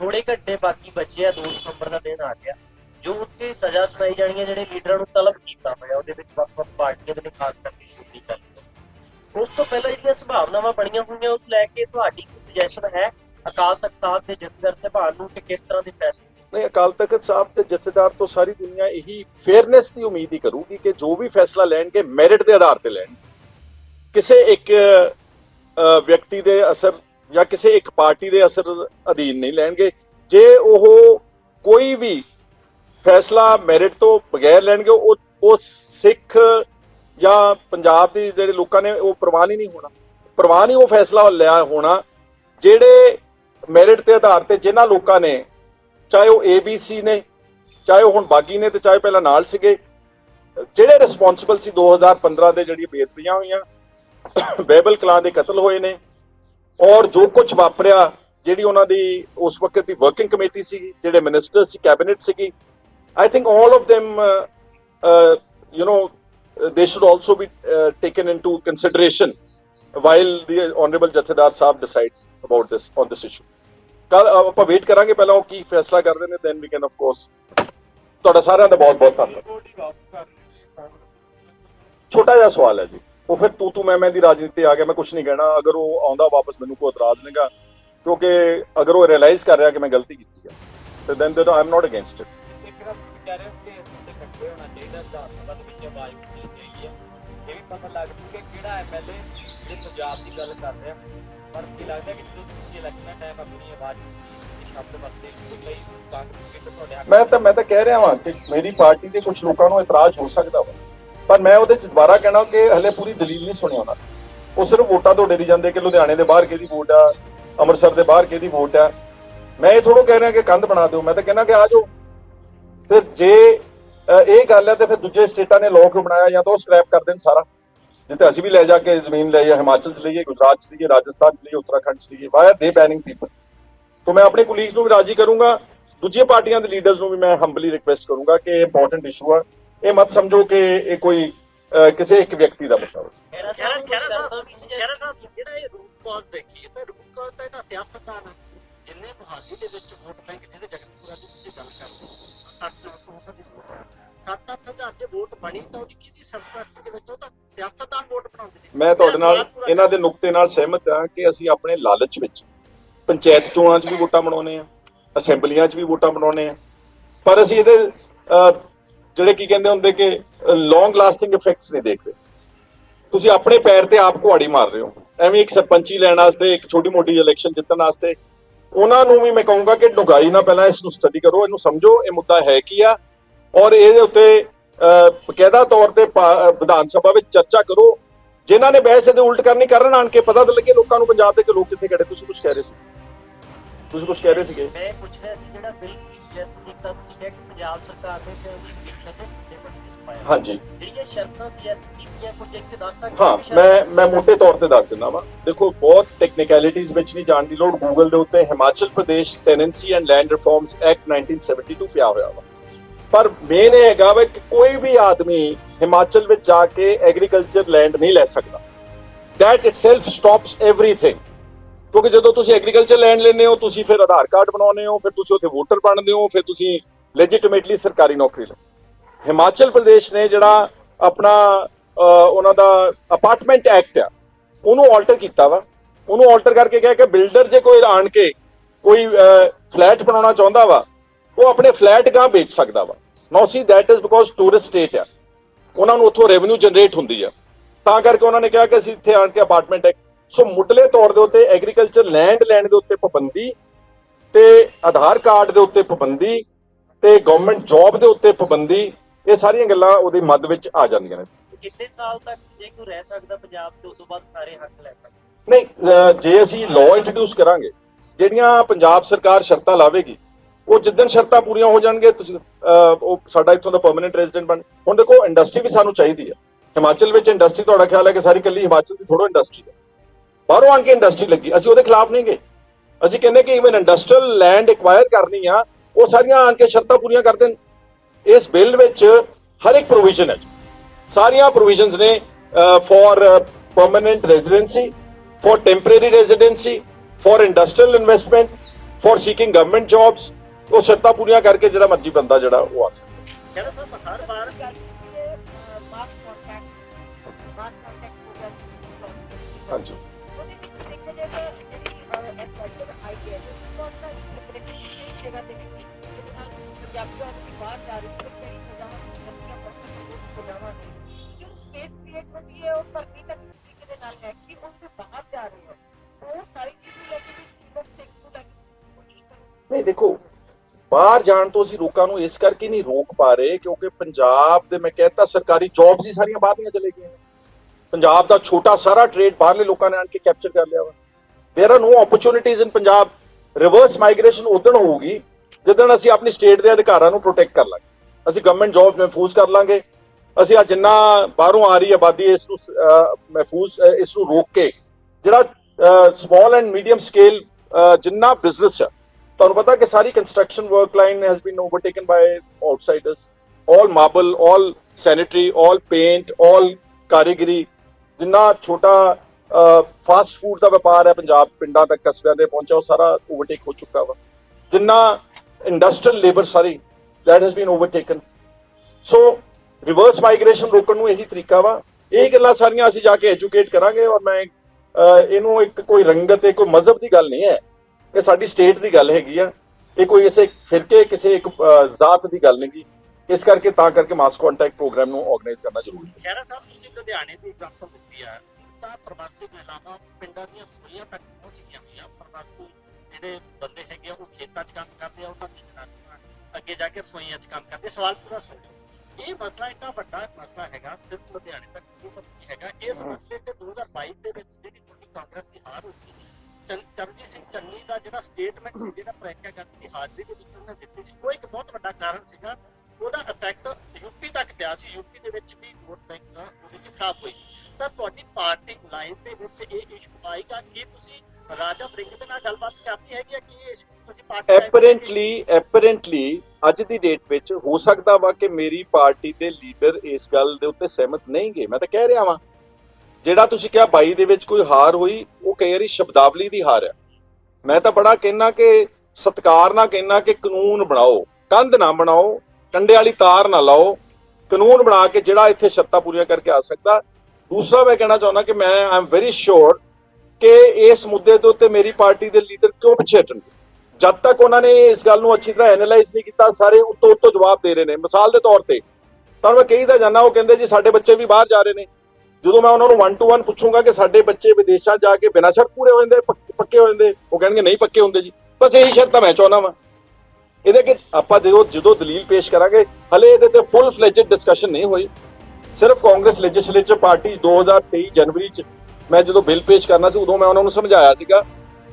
ਥੋੜੇ ਘੰਟੇ ਬਾਕੀ ਬਚੇ ਆ 2 ਦਸੰਬਰ ਦਾ ਦਿਨ ਆ ਗਿਆ। ਜੋ ਉੱਥੇ ਸਜ਼ਾ ਸੁਣਾਈ ਜਾਣੀ ਹੈ, ਜਿਹੜੇ ਲੀਡਰਾਂ ਨੂੰ ਤਲਬ ਕੀਤਾ ਹੋਇਆ, ਉਹਦੇ ਵਿੱਚ ਵੱਖ-ਵੱਖ ਪਾਰਟੀਆਂ ਦੇ ਖਾਸ ਕਰਕੇ ਸ਼੍ਰੋਮਣੀ ਅਕਾਲੀ ਉਸ ਤੋਂ ਪਹਿਲਾਂ ਜਿਹੜੀਆਂ ਸੰਭਾਵਨਾਵਾਂ ਬਣੀਆਂ ਹੋਈਆਂ, ਉਸ ਲੈ ਕੇ ਤੁਹਾਡੀ ਕੋਈ ਸੁਜੈਸ਼ਨ ਹੈ? ਅਕਾਲ ਤਖਤ ਸਾਹਿਬ ਦੇ ਜਥੇਦਾਰ ਸਭਾ ਨੂੰ ਕਿ ਕਿਸ ਤਰ੍ਹਾਂ ਦੇ ਫੈਸਲੇ? ਨਹੀਂ, ਅਕਾਲ ਤਖਤ ਸਾਹਿਬ ਤੇ ਜਥੇਦਾਰ ਤੋਂ ਸਾਰੀ ਦੁਨੀਆ ਇਹੀ ਫੇਅਰਨੈਸ ਦੀ ਉਮੀਦ ਹੀ ਕਰੂਗੀ ਕਿ ਜੋ ਵੀ ਫੈਸਲਾ ਲੈਣਗੇ ਮੈਰਿਟ ਦੇ ਆਧਾਰ ਤੇ ਲੈਣ ਕਿਸੇ ਇੱਕ ਵਿਅਕਤੀ ਦੇ ਅਸਰ ਜਾਂ ਕਿਸੇ ਇੱਕ ਪਾਰਟੀ ਦੇ ਅਸਰ ਅਧੀਨ ਨਹੀਂ ਲੈਣਗੇ। ਜੇ ਉਹ ਕੋਈ ਵੀ ਫੈਸਲਾ ਮੈਰਿਟ ਤੋਂ ਬਗੈਰ ਲੈਣਗੇ, ਉਹ ਉਹ ਸਿੱਖ ਜਾਂ ਪੰਜਾਬ ਦੇ ਜਿਹੜੇ ਲੋਕਾਂ ਨੇ, ਉਹ ਪ੍ਰਵਾਨ ਹੀ ਨਹੀਂ ਹੋਣਾ। ਪ੍ਰਵਾਨ ਹੀ ਉਹ ਫੈਸਲਾ ਲਿਆ ਹੋਣਾ। ਜਿਹੜੇ ਮੈਰਿਟ ਦੇ ਆਧਾਰ ਤੇ ਜਿਨ੍ਹਾਂ ਲੋਕਾਂ ਨੇ, ਚਾਹੇ ਉਹ ABC ਨੇ, ਚਾਹੇ ਉਹ ਹੁਣ ਬਾਗੀ ਨੇ ਤੇ ਚਾਹੇ ਪਹਿਲਾਂ ਨਾਲ ਸੀਗੇ, ਜਿਹੜੇ ਰਿਸਪੌਂਸਿਬਲ ਸੀ 2015 ਦੇ ਜਿਹੜੀਆਂ ਬੇਅਦਬੀਆਂ ਹੋਈਆਂ ਬੈਬਲ ਕਲਾਂ ਦੇ ਕਤਲ ਹੋਏ ਨੇ ਔਰ ਜੋ ਕੁਝ ਵਾਪਰਿਆ ਜਿਹੜੀ ਉਹਨਾਂ ਦੀ ਉਸ ਵਕਤ ਦੀ ਵਰਕਿੰਗ ਕਮੇਟੀ ਸੀ ਜਿਹੜੇ ਮਿਨਿਸਟਰ ਸੀ ਕੈਬਨਿਟ ਸੀਗੀ I think all of them you uh, they should uh, they taken also be uh, taken into consideration ਜਥੇਦਾਰ ਸਾਹਿਬ decides about this on this issue. ਕੱਲ ਆਪਾਂ ਵੇਟ ਕਰਾਂਗੇ ਪਹਿਲਾਂ ਉਹ ਕੀ ਫੈਸਲਾ ਕਰਦੇ ਨੇ then we can of course ਤੁਹਾਡਾ ਸਾਰਿਆਂ ਦਾ ਬਹੁਤ ਬਹੁਤ ਧੰਨਵਾਦ। ਛੋਟਾ ਜਿਹਾ ਸਵਾਲ ਹੈ ਜੀ। ਉਹ ਫਿਰ ਤੂੰ ਤੂੰ ਮੈਂ ਮੈਂ ਦੀ ਰਾਜਨੀਤੀ ਆ ਗਿਆ ਮੈਂ ਕੁਝ ਨਹੀਂ ਕਹਿਣਾ। ਅਗਰ ਉਹ ਆਉਂਦਾ ਵਾਪਸ ਮੈਨੂੰ ਕੋਈ ਇਤਰਾਜ਼ ਨਹੀਂਗਾ ਕਿਉਂਕਿ ਅਗਰ ਉਹ ਰਿਅਲਾਈਜ਼ ਕਰ ਰਿਹਾ ਕਿ ਮੈਂ ਗਲਤੀ ਕੀਤੀ ਹੈ ਤੇ ਦੈਨ ਦੇ I am not against it ਪਰ ਕੀ ਲੱਗਦਾ ਕਿ ਜਦੋਂ ਤੁਸੀਂ ਇਲੈਕਸ਼ਨ ਟਾਈਮ ਆਪਣੀ ਆਵਾਜ਼ ਮੈਂ ਤਾਂ ਮੈਂ ਤਾਂ ਕਹਿ ਰਿਹਾ ਹਾਂ ਕਿ ਮੇਰੀ ਪਾਰਟੀ ਦੇ ਕੁਝ ਲੋਕਾਂ ਨੂੰ ਇਤਰਾਜ਼ ਹੋ ਸਕਦਾ ਵਾ। ਪਰ ਮੈਂ ਉਹਦੇ ਚ ਦੁਬਾਰਾ ਕਹਿਣਾ ਕਿ ਹਲੇ ਪੂਰੀ ਦਲੀਲ ਨਹੀਂ ਸੁਣੀ ਉਹਨਾਂ ਉਹ ਸਿਰਫ ਵੋਟਾਂ ਤੋਂ ਡੇਰੀ ਜਾਂਦੇ ਕਿ ਲੁਧਿਆਣੇ ਦੇ ਬਾਹਰ ਕਿਹਦੀ ਵੋਟ ਆ, ਅੰਮ੍ਰਿਤਸਰ ਦੇ ਬਾਹਰ ਕਿਹਦੀ ਵੋਟ ਆ। ਮੈਂ ਇਹ ਥੋੜੋ ਕਹਿ ਰਿਹਾ ਕਿ ਕੰਧ ਬਣਾ ਦਿਓ। ਮੈਂ ਤਾਂ ਕਹਿੰਦਾ ਕਿ ਆ ਜਾਓ। ਫਿਰ ਜੇ ਇਹ ਗੱਲ ਹੈ ਤੇ ਫਿਰ ਦੂਜੇ ਸਟੇਟਾਂ ਨੇ ਲੋਕ ਬਣਾਇਆ ਜਾਂ ਤਾਂ ਉਹ ਸਕ੍ਰੈਪ ਕਰ ਦੇਣ ਸਾਰਾ। ਨਹੀਂ ਤਾਂ ਅਸੀਂ ਵੀ ਲੈ ਜਾ ਕੇ ਜ਼ਮੀਨ ਲੈ ਜਾ ਹਿਮਾਚਲ ਚ ਲਈਏ, ਗੁਜਰਾਤ ਚ ਲਈਏ, ਰਾਜਸਥਾਨ ਚ ਲਈਏ, ਉੱਤਰਾਖੰਡ ਚ ਲਈਏ। ਵਾਇਰ ਦੇ ਬੈਨਿੰਗ ਪੀਪਲ ਤੋਂ ਮੈਂ ਆਪਣੇ ਕੁਲੀਗਸ ਨੂੰ ਵੀ ਰਾਜੀ ਕਰੂੰਗਾ। ਦੂਜੀਆਂ ਪਾਰਟੀਆਂ ਦੇ ਲੀਡਰਸ ਨੂੰ ਵੀ ਮੈਂ ਹੰਬਲੀ ਰਿਕੁਐਸਟ ਕਰੂੰਗਾ ਕਿ ਇਹ ਇੰਪੋਰਟੈਂਟ ਇਸ਼ੂ ਆ। ਇਹ ਮਤ ਸਮਝੋ ਕਿ ਇਹ ਕੋਈ ਕਿਸੇ ਇੱਕ ਵਿਅਕਤੀ ਦਾ ਮੁੱਦਾ ਹੋਵੇ। ਖੈਰਾ ਖੈਰਾ ਸਾਹਿਬ ਖੈਰਾ ਸ਼ਰਤਾਂ ਸਾਹਿਬ ਵੀ suggest ਖੈਰਾ ਸਾਹਿਬ ਜਿਹੜਾ ਇਹ ਰੂਟ ਕਾਜ਼ ਦੇਖੀਏ ਤਾਂ ਰੂਟ ਕਾਜ਼ ਤਾਂ ਇਹਦਾ ਸਿਆਸਤਦਾਨ ਹੈ ਜਿੰਨੇ ਮੁਹਾਲੀ ਦੇ ਵਿੱਚ ਵੋਟ ਬੈਂਕ ਜਿਹਦੇ ਜਗਤਪੁਰਾ ਦੀ ਤੁਸੀਂ ਗੱਲ ਕਰਦੇ ਹੋ ਅੱਠ ਨੌ ਸੌ ਵੋਟਾਂ ਦੀ ਵੋਟ ਹੈ। ਸੱਤ ਅੱਠ ਹਜ਼ਾਰ ਜੇ ਵੋਟ ਬਣੀ ਤਾਂ ਉਹਦੀ ਕਿਹਦੀ ਸਰਪ੍ਰਸਤੀ ਦੇ ਵਿੱਚ ਉਹ ਤਾਂ ਸਿਆਸਤਦਾਨ ਵੋਟ ਬਣਾਉਂਦੇ ਨੇ। ਮੈਂ ਤੁਹਾਡੇ ਨਾਲ ਇਹਨਾਂ ਦੇ ਨੁਕਤੇ ਨਾਲ ਸਹਿਮਤ ਹਾਂ ਕਿ ਅਸੀਂ ਆਪਣੇ ਲਾਲਚ ਵਿੱਚ ਪੰਚਾਇਤ ਚੋਣਾਂ 'ਚ ਵੀ ਵੋਟਾਂ ਬਣਾਉਨੇ ਆ ਅਸੈਂਬਲੀਆਂ 'ਚ ਵੀ ਵੋਟਾਂ ਬਣਾਉਨੇ ਆ ਪਰ ਅਸੀਂ ਇਹਦੇ ਜਿਹੜੇ ਕੀ ਕਹਿੰਦੇ ਹੁੰਦੇ ਕਿ ਲੌਂਗ ਲਾਸਟਿੰਗ ਇਫੈਕਟਸ ਨਹੀਂ ਦੇਖਦੇ ਤੁਸੀਂ ਆਪਣੇ ਪੈਰ ਤੇ ਆਪ ਕੁਹਾੜੀ ਮਾਰ ਰਹੇ ਹੋ। ਐਵੇਂ ਇੱਕ ਸਰਪੰਚੀ ਲੈਣ ਵਾਸਤੇ, ਇੱਕ ਛੋਟੀ ਮੋਟੀ ਇਲੈਕਸ਼ਨ ਜਿੱਤਣ ਵਾਸਤੇ। ਉਹਨਾਂ ਨੂੰ ਵੀ ਮੈਂ ਕਹੂੰਗਾ ਕਿ ਡੁੰਗਾਈ ਨਾਲ ਪਹਿਲਾਂ ਇਸ ਨੂੰ ਸਟੱਡੀ ਕਰੋ, ਇਹਨੂੰ ਸਮਝੋ, ਇਹ ਮੁੱਦਾ ਹੈ ਕੀ ਆ। ਔਰ ਇਹਦੇ ਉੱਤੇ ਬਕਾਇਦਾ ਤੌਰ ਤੇ ਵਿਧਾਨ ਸਭਾ ਵਿੱਚ ਚਰਚਾ ਕਰੋ। ਜਿਨ੍ਹਾਂ ਨੇ ਬਹਿਸ ਇਹਦੇ ਉਲਟ ਕਰਨੀ, ਕਰਨ ਆਣ ਕੇ ਪਤਾ ਤਾਂ ਲੱਗੇ ਲੋਕਾਂ ਨੂੰ ਪੰਜਾਬ ਦੇ ਕਿ ਲੋਕ ਕਿੱਥੇ ਖੜੇ। ਤੁਸੀਂ ਕੁਝ ਕਹਿ ਰਹੇ ਸੀ? ਤੁਸੀਂ ਕੁਝ ਕਹਿ ਰਹੇ ਸੀਗੇ? ਮੈਂ ਪੁੱਛ ਰਿਹਾ ਸੀ ਜਿਹੜਾ ਬਿੱਲ ਤੁਸੀਂ ਸੁਜੈਸਟ ਕੀਤਾ ਤੁਸੀਂ ਕਿਹਾ ਕਿ ਪੰਜਾਬ ਸਰਕਾਰ ਨੇ ਹਾਂਜੀ। ਜਿਹੜੀਆਂ ਸ਼ਰਤਾਂ ਸੁਜੈਸਟ ਕੀਤੀਆਂ ਕੁਝ ਇੱਕ ਦੱਸ ਸਕਦੇ ਹਾਂ ਮੈਂ ਮੈਂ ਮੋٹے ਤੌਰ ਤੇ ਦੱਸ ਦਿੰਦਾ ਵਾਂ। ਦੇਖੋ ਬਹੁਤ ਟੈਕਨੀਕੈਲਿਟੀਜ਼ ਵਿੱਚ ਨਹੀਂ ਜਾਣ ਦੀ ਲੋੜ। ਗੂਗਲ ਦੇ ਉੱਤੇ Himachal Pradesh tenancy and land reforms act 1972 ਪਿਆ ਹੋਇਆ ਵਾ। ਪਰ ਮੇਨ ਇਹ ਹੈਗਾ ਵਾ ਕਿ ਕੋਈ ਵੀ ਆਦਮੀ ਹਿਮਾਚਲ ਵਿੱਚ ਜਾ ਕੇ ਐਗਰੀਕਲਚਰ ਲੈਂਡ ਨਹੀਂ ਲੈ ਸਕਦਾ। That itself stops everything ਕਿਉਂਕਿ ਜਦੋਂ ਤੁਸੀਂ ਐਗਰੀਕਲਚਰ ਲੈਂਡ ਲੈਂਦੇ ਹੋ ਤੁਸੀਂ ਫਿਰ ਆਧਾਰ ਕਾਰਡ ਬਣਾਉਂਦੇ ਹੋ ਫਿਰ ਤੁਸੀਂ ਉੱਥੇ ਵੋਟਰ ਬਣਦੇ ਹੋ ਫਿਰ ਤੁਸੀਂ ਲੈਜੀਟਿਮੇਟਲੀ ਸਰਕਾਰੀ ਨੌਕਰੀ ਲੈ ਹਿਮਾਚਲ ਪ੍ਰਦੇਸ਼ ਨੇ ਜਿਹੜਾ ਆਪਣਾ ਉਹਨਾਂ ਦਾ ਅਪਾਰਟਮੈਂਟ ਐਕਟ ਆ, ਉਹਨੂੰ ਆਲਟਰ ਕੀਤਾ ਵਾ। ਉਹਨੂੰ ਆਲਟਰ ਕਰਕੇ ਕਿਹਾ ਕਿ ਬਿਲਡਰ ਜੇ ਕੋਈ ਆਣ ਕੇ ਕੋਈ ਫਲੈਟ ਬਣਾਉਣਾ ਚਾਹੁੰਦਾ ਵਾ, ਉਹ ਆਪਣੇ ਫਲੈਟ ਗਾਂ ਵੇਚ ਸਕਦਾ ਵਾ। Now see that is because tourist state ਆ। ਉਹਨਾਂ ਨੂੰ ਉੱਥੋਂ ਰੈਵਨਿਊ ਜਨਰੇਟ ਹੁੰਦੀ ਆ। ਤਾਂ ਕਰਕੇ ਉਹਨਾਂ ਨੇ ਕਿਹਾ ਕਿ ਅਸੀਂ ਇੱਥੇ ਆਣ ਕੇ ਅਪਾਰਟਮੈਂਟ ਐਕਟ ਸੋ ਮੁੱਢਲੇ ਤੌਰ ਦੇ ਉੱਤੇ ਐਗਰੀਕਲਚਰ ਲੈਂਡ ਲੈਣ ਦੇ ਉੱਤੇ ਪਾਬੰਦੀ ਤੇ ਆਧਾਰ ਕਾਰਡ ਦੇ ਉੱਤੇ ਪਾਬੰਦੀ ਤੇ ਗਵਰਨਮੈਂਟ ਜੌਬ ਦੇ ਉੱਤੇ ਪਾਬੰਦੀ ਇਹ ਸਾਰੀਆਂ ਗੱਲਾਂ ਉਹਦੇ ਮੱਧ ਵਿੱਚ ਆ ਜਾਂਦੀਆਂ ਨੇ। ਕਿੰਨੇ ਸਾਲ ਤੱਕ ਜੇ ਕੋਈ ਰਹਿ ਸਕਦਾ ਪੰਜਾਬ ਤੇ ਉਸ ਤੋਂ ਬਾਅਦ ਸਾਰੇ ਹੱਕ ਲੈ ਸਕਦਾ? ਨਹੀਂ ਜੇ ਅਸੀਂ ਲਾਅ ਇੰਟਰੋਡਿਊਸ ਕਰਾਂਗੇ ਜਿਹੜੀਆਂ ਪੰਜਾਬ ਸਰਕਾਰ ਸ਼ਰਤਾਂ ਲਾਵੇਗੀ ਉਹ ਜਿੱਦਣ ਸ਼ਰਤਾਂ ਪੂਰੀਆਂ ਹੋ ਜਾਣਗੇ ਤੁਸੀਂ ਉਹ ਸਾਡਾ ਇੱਥੋਂ ਦਾ ਪਰਮਨੈਂਟ ਰੈਜ਼ੀਡੈਂਟ ਬਣ ਹੁਣ ਦੇਖੋ ਇੰਡਸਟਰੀ ਵੀ ਸਾਨੂੰ ਚਾਹੀਦੀ ਹੈ ਹਿਮਾਚਲ ਵਿੱਚ ਇੰਡਸਟਰੀ ਤੁਹਾਡਾ ਖਿਆਲ ਹੈ ਕਿ ਸਾਰੀ ਕੱਲੀ ਹਿਮਾਚਲ ਦੀ ਥੋੜੋ ਇੰਡਸਟਰੀ ਹੈ ਬਾਹਰੋਂ ਆਣ ਕੇ ਇੰਡਸਟਰੀ ਲੱਗੀ ਅਸੀਂ ਉਹਦੇ ਖਿਲਾਫ ਨਹੀਂ ਗਏ। ਅਸੀਂ ਕਹਿੰਦੇ ਕਿ ਇਵਨ ਇੰਡਸਟਰੀਅਲ ਲੈਂਡ ਐਕਵਾਇਰ ਕਰਨੀ ਆ ਉਹ ਸਾਰੀਆਂ ਆਣ ਕੇ ਸ਼ਰਤਾਂ ਪੂਰੀਆਂ ਕਰ ਦੇਣ। ਇਸ ਬਿੱਲ ਵਿੱਚ ਹਰ ਇੱਕ ਪ੍ਰੋਵੀਜ਼ਨ ਹੈ ਸਾਰੀਆਂ ਪ੍ਰੋਵੀਜ਼ਨਸ ਨੇ for permanent residency for temporary residency, for industrial investment, for seeking government jobs ਉਹ ਸ਼ਰਤਾਂ ਪੂਰੀਆਂ ਕਰਕੇ ਜਿਹੜਾ ਮਰਜ਼ੀ ਬੰਦਾ ਜਿਹੜਾ ਉਹ ਆ ਸਕਦਾ ਕਹਿੰਦਾ ਸਾਹਿਬ ਹਰ ਵਾਰ mass contact mass contact program ਹਾਂਜੀ। ਨਹੀਂ ਦੇਖੋ, ਬਾਹਰ ਜਾਣ ਤੋਂ ਅਸੀਂ ਲੋਕਾਂ ਨੂੰ ਇਸ ਕਰਕੇ ਨਹੀਂ ਰੋਕ ਪਾ ਰਹੇ ਕਿਉਂਕਿ ਪੰਜਾਬ ਦੇ ਮੈਂ ਕਹਿੰਦਾ ਸਰਕਾਰੀ ਜੌਬਸ ਹੀ ਸਾਰੀਆਂ ਬਾਹਰ ਨਹੀਂ ਚਲੇ ਗਈਆਂ। ਪੰਜਾਬ ਦਾ ਛੋਟਾ ਸਾਰਾ ਟ੍ਰੇਡ ਬਾਹਰਲੇ ਲੋਕਾਂ ਨੇ ਆਣ ਕੇ ਕੈਪਚਰ ਕਰ ਲਿਆ ਵਾ। There are no opportunities in Punjab reverse migration उदन होगी ਜਦੋਂ ਅਸੀਂ ਆਪਣੀ ਸਟੇਟ ਦੇ ਅਧਿਕਾਰਾਂ ਨੂੰ ਪ੍ਰੋਟੈਕਟ ਕਰ ਲਾਂਗੇ, ਅਸੀਂ ਗਵਰਨਮੈਂਟ ਜੌਬ ਮਹਿਫੂਜ਼ ਕਰ ਲਾਂਗੇ, ਅਸੀਂ ਆ ਜਿੰਨਾ ਬਾਹਰੋਂ ਆ ਰਹੀ ਆਬਾਦੀ ਇਸ ਨੂੰ ਮਹਿਫੂਜ਼ ਇਸ ਨੂੰ ਰੋਕ ਕੇ ਜਿਹੜਾ ਸਮਾਲ ਐਂਡ ਮੀਡੀਅਮ ਸਕੇਲ ਜਿੰਨਾ ਬਿਜ਼ਨਸ ਹੈ, ਤੁਹਾਨੂੰ ਪਤਾ ਕਿ ਸਾਰੀ construction work line has been overtaken by outsiders all marble all sanitary all paint all ਕਾਰੀਗਰੀ, ਜਿੰਨਾ ਛੋਟਾ ਫਾਸਟ ਫੂਡ ਦਾ ਵਪਾਰ ਹੈ, ਪੰਜਾਬ ਪਿੰਡਾਂ ਤੱਕ, ਕਸਬਿਆਂ ਦੇ ਪਹੁੰਚਿਆ, ਉਹ ਸਾਰਾ ਓਵਰਟੇਕ ਹੋ ਚੁੱਕਾ ਵਾ। ਜਿੰਨਾ ਇੰਡਸਟਰੀਅਲ ਲੇਬਰ ਸਾਰੀ that has been overtaken. So reverse migration ਰੋਕਣ ਨੂੰ ਇਹੀ ਤਰੀਕਾ ਵਾ। ਇਹ ਗੱਲਾਂ ਸਾਰੀਆਂ ਅਸੀਂ ਜਾ ਕੇ ਐਜੂਕੇਟ ਕਰਾਂਗੇ ਔਰ ਮੈਂ ਇਹਨੂੰ ਇੱਕ ਕੋਈ ਰੰਗਤ ਤੇ ਕੋਈ ਮਜ਼ਹਬ ਦੀ ਗੱਲ ਨਹੀਂ ਹੈ। ਇਹ ਸਾਡੀ ਸਟੇਟ ਦੀ ਗੱਲ ਹੈਗੀ ਆ। ਇਹ ਕੋਈ ਇਸੇ ਫਿਰਕੇ, ਕਿਸੇ ਇੱਕ ਜ਼ਾਤ ਦੀ ਗੱਲ ਨਹੀਂ ਗੀ ਇਸ ਕਰਕੇ ਤਾਂ ਕਰਕੇ ਮਾਸ ਕੰਟੈਕਟ ਪ੍ਰੋਗਰਾਮ ਨੂੰ ਆਰਗੇਨਾਈਜ਼ ਕਰਨਾ ਜ਼ਰੂਰੀ ਹੈ। ਖੈਰਾ ਸਾਹਿਬ, ਤੁਸੀਂ ਲੁਧਿਆਣੇ ਦੀ ਐਗਜ਼ਾਮਪਲ ਦਿੱਤੀ ਆ। ਤਾਂ ਪ੍ਰਵਾਸੀ ਮਹਿਲਾਵਾਂ ਪਿੰਡਾਂ ਦੀਆਂ ਰਸੋਈਆਂ ਤੱਕ ਪਹੁੰਚ ਗਈਆਂ ਹੋਈਆਂ। ਪ੍ਰਵਾਸੀ ਜਿਹੜੇ ਬੰਦੇ ਹੈਗੇ ਉਹ ਖੇਤਾਂ 'ਚ ਕੰਮ ਕਰਦੇ ਆ ਉਹਨਾਂ ਦੀ ਜਨਾਨੀਆਂ ਅੱਗੇ ਜਾ ਕੇ ਰਸੋਈਆਂ 'ਚ ਕੰਮ ਕਰਦੇ ਸਵਾਲ ਪੂਰਾ ਸੁਣੋ ਇਹ ਮਸਲਾ ਇੰਨਾ ਵੱਡਾ ਮਸਲਾ ਹੈਗਾ ਸਿਰਫ ਲੁਧਿਆਣੇ ਤੱਕ ਸੀਮਤ ਨਹੀਂ ਹੈਗਾ। ਇਸ ਮਸਲੇ ਤੇ 2022 ਦੇ ਵਿੱਚ ਜਿਹੜੀ ਤੁਹਾਡੀ ਕਾਂਗਰਸ ਦੀ ਹਾਰ ਹੋਈ ਸੀ ਚਰਨਜੀਤ ਸਿੰਘ ਚੰਨੀ ਦਾ ਜਿਹੜਾ ਸਟੇਟਮੈਂਟ ਸੀ ਜਿਹੜਾ ਪ੍ਰਿਅੰਕਾ ਗਾਂਧੀ ਦੀ ਹਾਜ਼ਰੀ ਦੇ ਵਿੱਚ ਉਹਨੇ ਦਿੱਤੀ ਸੀ ਉਹ ਇੱਕ ਬਹੁਤ ਵੱਡਾ ਕਾਰਨ ਸੀਗਾ। ਉਹਦਾ ਇਫੈਕਟ ਯੂਪੀ ਤੱਕ ਪਿਆ ਸੀ ਯੂਪੀ ਦੇ ਵਿੱਚ ਵੀ ਵੋਟ ਬੈਂਕ ਉਹਦੇ ਚ ਖਰਾਬ ਹੋਈ। ਤਾਂ ਤੁਹਾਡੀ ਪਾਰਟੀ ਲਾਈਨ ਦੇ ਵਿੱਚ ਇਹ ਇਸ਼ੂ ਆਏਗਾ ਕਿ ਤੁਸੀਂ ਰਾਜਾ ਬ੍ਰਿੰਗ ਦੇ ਨਾਲ ਗੱਲਬਾਤ ਕਰਨੀ ਹੈਗੀ ਹੈ ਕਿ ਤੁਸੀਂ ਪਾਰਟੀ ਐਪਰੈਂਟਲੀ ਐਪਰੈਂਟਲੀ ਅੱਜ ਦੀ ਡੇਟ ਵਿੱਚ ਹੋ ਸਕਦਾ ਵਾ ਕਿ ਮੇਰੀ ਪਾਰਟੀ ਦੇ ਲੀਡਰ ਇਸ ਗੱਲ ਦੇ ਉੱਤੇ ਸਹਿਮਤ ਨਹੀਂ ਗਏ ਮੈਂ ਤਾਂ ਕਹਿ ਰਿਹਾ ਵਾਂ, ਜਿਹੜਾ ਤੁਸੀਂ ਕਿਹਾ 22 ਦੇ ਵਿੱਚ ਕੋਈ ਹਾਰ ਹੋਈ, ਉਹ ਕਈ ਵਾਰੀ ਸ਼ਬਦਾਵਲੀ ਦੀ ਹਾਰ ਹੈ। ਮੈਂ ਤਾਂ ਬੜਾ ਕਹਿਣਾ ਕਿ ਸਤਕਾਰ ਨਾ ਕਹਿਣਾ ਕਿ ਕਾਨੂੰਨ ਬਣਾਓ, ਕੰਧ ਨਾ ਬਣਾਓ ਕੰਡੇ ਵਾਲੀ ਤਾਰ ਨਾ ਲਾਓ, ਕਾਨੂੰਨ ਬਣਾ ਕੇ ਜਿਹੜਾ ਇੱਥੇ ਸ਼ਰਤਾਂ ਪੂਰੀਆਂ ਕਰਕੇ ਆ ਸਕਦਾ। ਦੂਸਰਾ ਮੈਂ ਕਹਿਣਾ ਚਾਹੁੰਦਾ ਕਿ ਮੈਂ ਆਮ ਵੈਰੀ ਸ਼ੋਰ ਕਿ ਇਸ ਮੁੱਦੇ ਦੇ ਉੱਤੇ ਮੇਰੀ ਪਾਰਟੀ ਦੇ ਲੀਡਰ ਕਿਉਂ ਪਿੱਛੇ ਹਟਣਗੇ? ਜਦ ਤੱਕ ਉਹਨਾਂ ਨੇ ਇਸ ਗੱਲ ਨੂੰ ਅੱਛੀ ਤਰ੍ਹਾਂ ਐਨਾਲਾਈਜ਼ ਨਹੀਂ ਕੀਤਾ, ਸਾਰੇ ਉੱਤੋਂ ਉੱਤੋਂ ਜਵਾਬ ਦੇ ਰਹੇ ਨੇ। ਮਿਸਾਲ ਦੇ ਤੌਰ ਤੇ ਤੁਹਾਨੂੰ ਮੈਂ ਕਹੀ ਤਾਂ ਜਾਣਾ ਉਹ ਕਹਿੰਦੇ ਜੀ ਸਾਡੇ ਬੱਚੇ ਵੀ ਬਾਹਰ ਜਾ ਰਹੇ ਨੇ। ਜਦੋਂ ਮੈਂ ਉਹਨਾਂ ਨੂੰ 1 ਟੂ 1 ਪੁੱਛੂੰਗਾ ਕਿ ਸਾਡੇ ਬੱਚੇ ਵਿਦੇਸ਼ਾਂ ਜਾ ਕੇ ਬਿਨਾਂ ਸ਼ਰਤ ਪੂਰੇ ਹੋ ਜਾਂਦੇ, ਪੱਕ- ਪੱਕੇ ਹੋ ਜਾਂਦੇ, ਉਹ ਕਹਿਣਗੇ ਨਹੀਂ ਪੱਕੇ ਹੁੰਦੇ ਜੀ। ਬਸ ਇਹੀ ਸ਼ਰਤ ਮੈਂ ਚਾਹੁੰਦਾ ਵਾਂ। ਇਹਦੇ ਕਿ ਆਪਾਂ ਜਦੋਂ ਜਦੋਂ ਦਲੀਲ ਪੇਸ਼ ਕਰਾਂਗੇ, ਹਲੇ ਇਹਦੇ ਤੇ ਫੁੱਲ ਫਲੇਜਡ ਡਿਸਕਸ਼ਨ ਨਹੀਂ ਹੋਈ ਸਿਰਫ ਕਾਂਗਰਸ ਲੈਜਿਸਲੇਚਰ ਪਾਰਟੀ 2023 ਜਨਵਰੀ ਚ ਮੈਂ ਜਦੋਂ ਬਿੱਲ ਪੇਸ਼ ਕਰਨਾ ਸੀ ਉਦੋਂ ਮੈਂ ਉਹਨਾਂ ਨੂੰ ਸਮਝਾਇਆ ਸੀਗਾ।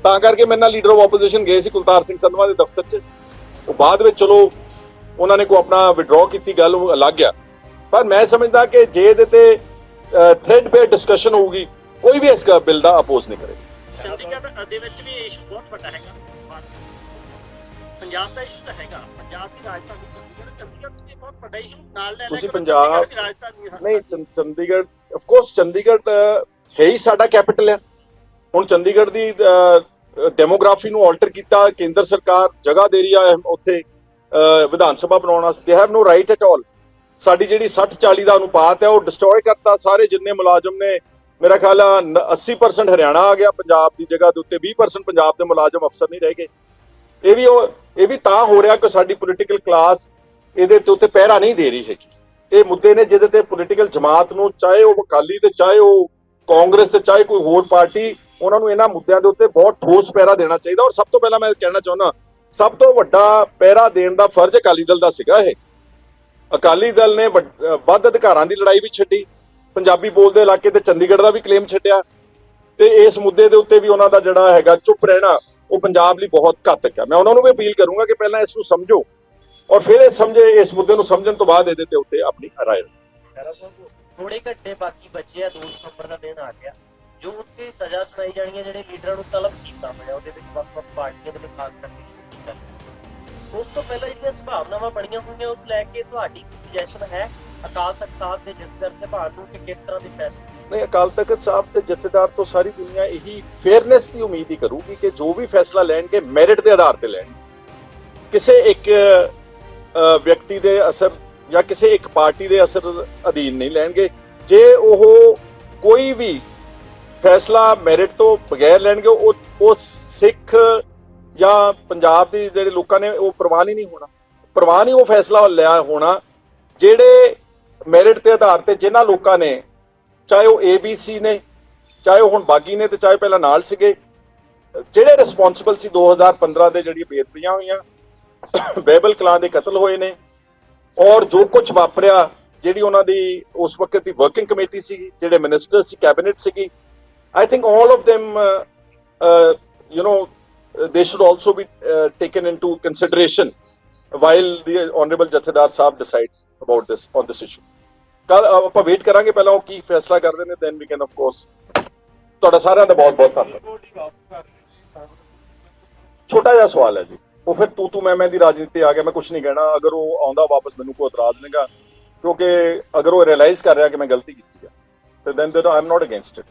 ਤਾਂ ਕਰਕੇ ਮੇਰੇ ਨਾਲ ਲੀਡਰ ਆਫ ਆਪੋਜੀਸ਼ਨ ਗਏ ਸੀ ਕੁਲਤਾਰ ਸਿੰਘ ਸੰਧਵਾ ਦੇ ਦਫ਼ਤਰ 'ਚ। ਉਹ ਬਾਅਦ ਵਿੱਚ ਚਲੋ ਉਹਨਾਂ ਨੇ ਕੋ ਆਪਣਾ ਵਿਡਰਾਅ ਕੀਤੀ ਗੱਲ ਉਹ ਅਲੱਗ ਆ। ਪਰ ਮੈਂ ਸਮਝਦਾ ਕਿ ਜੇ ਇਹਦੇ ਤੇ ਥ੍ਰੈਡ ਬੇਅਰ ਡਿਸਕਸ਼ਨ ਹੋਊਗੀ ਕੋਈ ਵੀ ਇਸ ਬਿੱਲ ਦਾ ਅਪੋਜ਼ ਨਹੀਂ ਕਰੇਗਾ। ਚੰਡੀਗੜ੍ਹ ਦੇ ਵਿੱਚ ਵੀ ਇਸ਼ੂ ਬਹੁਤ ਵੱਡਾ ਹੈਗਾ। ਪੰਜਾਬ ਦਾ ਇਸ਼ੂ ਤਾਂ ਹੈਗਾ। ਪੰਜਾਬ ਦੀ ਰਾਜਧਾਨੀ ਚੰਡੀਗੜ੍ਹ ਚੰਡੀਗੜ੍ਹ ਵੀ ਬਹੁਤ ਵੱਡਾ ਇਸ਼ੂ ਨਾਲ ਲੈ ਲੈ ਤੁਸੀਂ ਪੰਜਾਬ- ਚੰਡੀਗੜ੍ਹ ਦੀ। ਨਹੀਂ Chandigarh of course Chandigarh uh, ਹੈ ਹੀ ਸਾਡਾ ਕੈਪੀਟਲ ਹੈ। ਹੁਣ ਚੰਡੀਗੜ੍ਹ ਦੀ ਡੈਮੋਗ੍ਰਾਫੀ ਨੂੰ ਆਲਟਰ ਕੀਤਾ ਕੇਂਦਰ ਸਰਕਾਰ, ਜਗ੍ਹਾ ਦੇ ਰਹੀ ਆ ਉੱਥੇ ਵਿਧਾਨ ਸਭਾ ਬਣਾਉਣ ਵਾਸਤੇ। They have no right at all ਸਾਡੀ ਜਿਹੜੀ 60 40 ਦਾ ਅਨੁਪਾਤ ਹੈ, ਉਹ ਡਿਸਟਰੋਏ ਕਰਤਾ। ਸਾਰੇ ਜਿੰਨੇ ਮੁਲਾਜ਼ਮ ਨੇ, ਮੇਰਾ ਖਿਆਲ ਆ, ਨ- 80% ਹਰਿਆਣਾ ਆ ਗਿਆ ਪੰਜਾਬ ਦੀ ਜਗ੍ਹਾ ਦੇ ਉੱਤੇ। 20% ਪੰਜਾਬ ਦੇ ਮੁਲਾਜ਼ਮ ਅਫਸਰ ਨਹੀਂ ਰਹਿ ਗਏ। ਇਹ ਵੀ ਉਹ, ਇਹ ਵੀ ਤਾਂ ਹੋ ਰਿਹਾ ਕਿ ਸਾਡੀ ਪੋਲੀਟੀਕਲ ਕਲਾਸ ਇਹਦੇ ਤੇ ਉੱਤੇ ਪਹਿਰਾ ਨਹੀਂ ਦੇ ਰਹੀ ਹੈਗੀ। ਇਹ ਮੁੱਦੇ ਨੇ ਜਿਹਦੇ ਤੇ ਪੋਲੀਟੀਕਲ ਜਮਾਤ ਨੂੰ, ਚਾਹੇ ਉਹ ਅਕਾਲੀ ਤੇ ਚਾਹੇ ਉਹ ਕਾਂਗਰਸ ਤੇ ਚਾਹੇ ਕੋਈ ਹੋਰ ਪਾਰਟੀ, ਉਹਨਾਂ ਨੂੰ ਇਹਨਾਂ ਮੁੱਦਿਆਂ ਦੇ ਉੱਤੇ ਬਹੁਤ ਠੋਸ ਪਹਿਰਾ ਦੇਣਾ ਚਾਹੀਦਾ। ਔਰ ਸਭ ਤੋਂ ਪਹਿਲਾਂ ਮੈਂ ਕਹਿਣਾ ਚਾਹੁੰਦਾ, ਸਭ ਤੋਂ ਵੱਡਾ ਪਹਿਰਾ ਦੇਣ ਦਾ ਫਰਜ਼ ਅਕਾਲੀ ਦਲ ਦਾ ਸੀਗਾ ਇਹ। ਅਕਾਲੀ ਦਲ ਨੇ ਵੱਧ ਅਧਿਕਾਰਾਂ ਦੀ ਲੜਾਈ ਵੀ ਛੱਡੀ, ਪੰਜਾਬੀ ਬੋਲਦੇ ਇਲਾਕੇ ਤੇ ਚੰਡੀਗੜ੍ਹ ਦਾ ਵੀ ਕਲੇਮ ਛੱਡਿਆ, ਤੇ ਇਸ ਮੁੱਦੇ ਦੇ ਉੱਤੇ ਵੀ ਉਹਨਾਂ ਦਾ ਜਿਹੜਾ ਹੈਗਾ ਚੁੱਪ ਰਹਿਣਾ, ਉਹ ਪੰਜਾਬ ਲਈ ਬਹੁਤ ਘਾਤਕ ਹੈ। ਮੈਂ ਉਹਨਾਂ ਨੂੰ ਵੀ ਅਪੀਲ ਕਰੂੰਗਾ ਕਿ ਪਹਿਲਾਂ ਇਸ ਨੂੰ ਸਮਝੋ, ਔਰ ਫਿਰ ਇਹ ਸਮਝੇ, ਇਸ ਮੁੱਦੇ ਨੂੰ ਸਮਝਣ ਤੋਂ ਬਾਅਦ ਇਹਦੇ ਤੇ ਉੱਤੇ ਆਪਣੀ ਰਾਏ ਖਹਿਰਾ ਥੋੜੇ ਘੰਟੇ ਬਾਕੀ ਬਚੇ ਆ 2 ਦਸੰਬਰ ਦਾ ਦਿਨ ਆ ਗਿਆ। ਜੋ ਉੱਤੇ ਸਜ਼ਾ ਸੁਣਾਈ ਜਾਣੀ ਹੈ, ਜਿਹੜੇ ਲੀਡਰਾਂ ਨੂੰ ਤਲਬ ਕੀਤਾ ਹੋਇਆ, ਉਹਦੇ ਵਿੱਚ ਵੱਖ-ਵੱਖ ਪਾਰਟੀਆਂ ਦੇ ਖਾਸ ਕਰਕੇ ਕੀਤਾ ਉਸ ਤੋਂ ਪਹਿਲਾਂ ਜਿਹੜੀਆਂ ਸੰਭਾਵਨਾਵਾਂ ਬਣੀਆਂ ਹੋਈਆਂ ਉਸ ਲੈ ਕੇ ਤੁਹਾਡੀ ਸੁਜੈਸ਼ਨ ਹੈ? ਅਕਾਲ ਤਖਤ ਸਾਹਿਬ ਦੇ ਜਥੇਦਾਰ ਸਭਾ ਨੂੰ ਕਿ ਕਿਸ ਤਰ੍ਹਾਂ ਦੇ ਫੈਸਲੇ ਨਹੀਂ, ਅਕਾਲ ਤਖਤ ਸਾਹਿਬ ਤੇ ਜਥੇਦਾਰ ਤੋਂ ਸਾਰੀ ਦੁਨੀਆ ਇਹੀ ਫੇਅਰਨੈਸ ਦੀ ਉਮੀਦ ਹੀ ਕਰੂਗੀ ਕਿ ਜੋ ਵੀ ਫੈਸਲਾ ਲੈਣਗੇ ਮੈਰਿਟ ਦੇ ਆਧਾਰ ਤੇ ਲੈਣ ਕਿਸੇ ਇੱਕ ਵਿਅਕਤੀ ਦੇ ਅਸਰ ਜਾਂ ਕਿਸੇ ਇੱਕ ਪਾਰਟੀ ਦੇ ਅਸਰ ਅਧੀਨ ਨਹੀਂ ਲੈਣਗੇ। ਜੇ ਉਹ ਕੋਈ ਵੀ ਫੈਸਲਾ ਮੈਰਿਟ ਤੋਂ ਬਗੈਰ ਲੈਣਗੇ, ਉਹ ਉਹ ਸਿੱਖ ਜਾਂ ਪੰਜਾਬ ਦੇ ਜਿਹੜੇ ਲੋਕਾਂ ਨੇ, ਉਹ ਪ੍ਰਵਾਨ ਹੀ ਨਹੀਂ ਹੋਣਾ। ਪ੍ਰਵਾਨ ਹੀ ਉਹ ਫੈਸਲਾ ਲਿਆ ਹੋਣਾ, ਜਿਹੜੇ ਮੈਰਿਟ ਦੇ ਆਧਾਰ ਤੇ ਜਿਨ੍ਹਾਂ ਲੋਕਾਂ ਨੇ, ਚਾਹੇ ਉਹ ABC ਨੇ, ਚਾਹੇ ਉਹ ਹੁਣ ਬਾਗੀ ਨੇ ਤੇ ਚਾਹੇ ਪਹਿਲਾਂ ਨਾਲ ਸੀਗੇ, ਜਿਹੜੇ ਰਿਸਪੌਂਸਿਬਲ ਸੀ 2015 ਦੇ ਜਿਹੜੀਆਂ ਬੇਦਬੀਆਂ ਹੋਈਆਂ ਬੇਬਲ ਕਲਾਂ ਦੇ ਕਤਲ ਹੋਏ ਨੇ ਔਰ ਜੋ ਕੁਝ ਵਾਪਰਿਆ ਜਿਹੜੀ ਉਹਨਾਂ ਦੀ ਉਸ ਵਕਤ ਦੀ ਵਰਕਿੰਗ ਕਮੇਟੀ ਸੀ ਜਿਹੜੇ ਮਿਨਿਸਟਰ ਸੀ ਕੈਬਨਿਟ ਸੀਗੀ I think all of them you know they should also be taken into consideration while the honourable ਜਥੇਦਾਰ ਸਾਹਿਬ decides about this on this issue ਕੱਲ ਆਪਾਂ ਵੇਟ ਕਰਾਂਗੇ ਪਹਿਲਾਂ ਉਹ ਕੀ ਫੈਸਲਾ ਕਰਦੇ ਨੇ then we can of course ਤੁਹਾਡਾ ਸਾਰਿਆਂ ਦਾ ਬਹੁਤ ਬਹੁਤ ਧੰਨਵਾਦ ਛੋਟਾ ਜਿਹਾ ਸਵਾਲ ਹੈ ਜੀ ਉਹ ਫਿਰ ਤੂੰ ਤੂੰ ਮੈਂ ਮੈਂ ਦੀ ਰਾਜਨੀਤੀ ਆ ਗਿਆ, ਮੈਂ ਕੁਝ ਨਹੀਂ ਕਹਿਣਾ। ਅਗਰ ਉਹ ਆਉਂਦਾ ਵਾਪਸ, ਮੈਨੂੰ ਕੋਈ ਇਤਰਾਜ਼ ਨਹੀਂਗਾ ਕਿਉਂਕਿ ਅਗਰ ਉਹ ਰਿਅਲਾਈਜ਼ ਕਰ ਰਿਹਾ ਕਿ ਮੈਂ ਗਲਤੀ ਕੀਤੀ ਹੈ ਤੇ then I am not against it